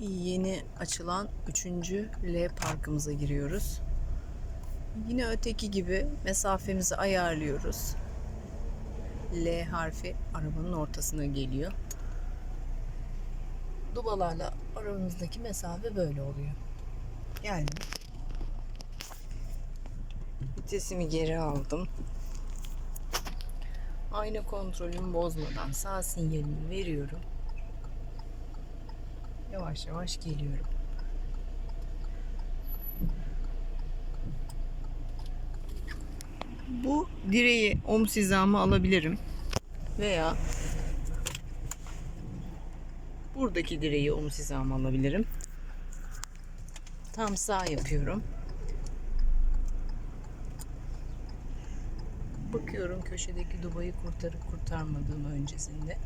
yeni açılan 3. L parkımıza giriyoruz. Yine öteki gibi mesafemizi ayarlıyoruz. L harfi arabanın ortasına geliyor. Dubalarla aramızdaki mesafe böyle oluyor. Geldim. Vitesimi geri aldım. Ayna kontrolümü bozmadan sağ sinyalini veriyorum. Yavaş yavaş geliyorum. Bu direği omuz hizamı alabilirim. Veya buradaki direği omuz hizamı alabilirim. Tam sağ yapıyorum. Bakıyorum köşedeki dubayı kurtarıp kurtarmadığımı öncesinde.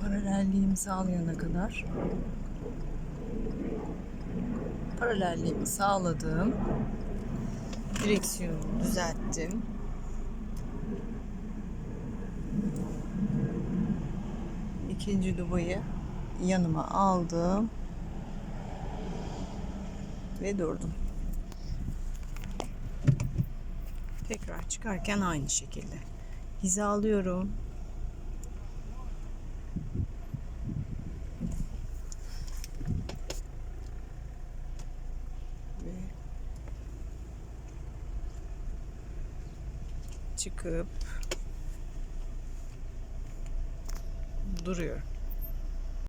Paralelliğimi sağlayana kadar. Paralelliğimi sağladım. Direksiyonu düzelttim. İkinci dubayı yanıma aldım. Ve durdum. Tekrar çıkarken aynı şekilde. Hizalıyorum. Ve çıkıp duruyorum.